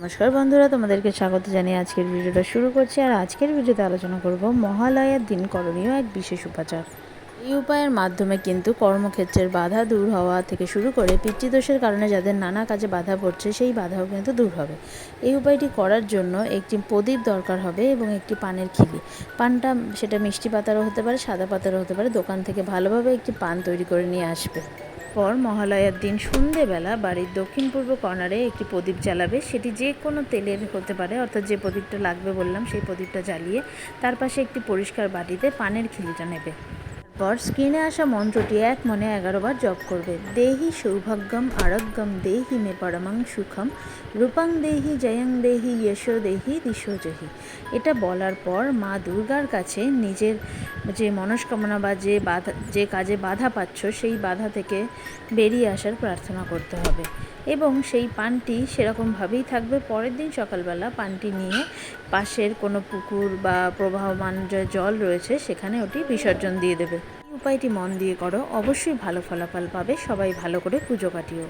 নমস্কার বন্ধুরা, তোমাদেরকে স্বাগত জানিয়ে আজকের ভিডিওটা শুরু করছি। আর আজকের ভিডিওতে আলোচনা করব মহালয়ার দিন করণীয় এক বিশেষ উপাচার। এই উপায়ের মাধ্যমে কিন্তু কর্মক্ষেত্রের বাধা দূর হওয়া থেকে শুরু করে পিতৃদোষের কারণে যাদের নানা কাজে বাধা পড়ছে, সেই বাধাও কিন্তু দূর হবে। এই উপায়টি করার জন্য একটি প্রদীপ দরকার হবে এবং একটি পানের খিলি। পানটা সেটা মিষ্টি পাতারও হতে পারে, সাদা পাতারও হতে পারে। দোকান থেকে ভালোভাবে একটি পান তৈরি করে নিয়ে আসবে। পর মহালয়ার দিন সন্ধেবেলা বাড়ির দক্ষিণ পূর্ব কর্নারে একটি প্রদীপ জ্বালাবে। সেটি যে কোনো তেলের হতে পারে, অর্থাৎ যে প্রদীপটা লাগবে বললাম, সেই প্রদীপটা জ্বালিয়ে তার পাশে একটি পরিষ্কার বাটিতে পানের খিলিটা নেবে। পর স্ক্রিনে আসা মন্ত্রটি এক মনে এগারো বার জপ করবে। দেহি সৌভাগ্যম আরোগ্যম দেহি মে পরমং সুখম রূপাং দেহি জয়ং দেহি যশো দেহি দিশো জহি। এটা বলার পর মা দুর্গার কাছে নিজের যে মনস্কামনা বা যে বাধা, যে কাজে বাধা পাচ্ছ, সেই বাধা থেকে বেরিয়ে আসার প্রার্থনা করতে হবে। এবং সেই পানটি সেরকমভাবেই থাকবে। পরের দিন সকালবেলা পানটি নিয়ে পাশের কোনো পুকুর বা প্রবাহমান যে জল রয়েছে, সেখানে ওটি বিসর্জন দিয়ে দেবে। উপায়টি মন দিয়ে করো। অবশ্যই ভালো ফলাফল পাবে। সবাই ভালো করে পুজো কাটিও।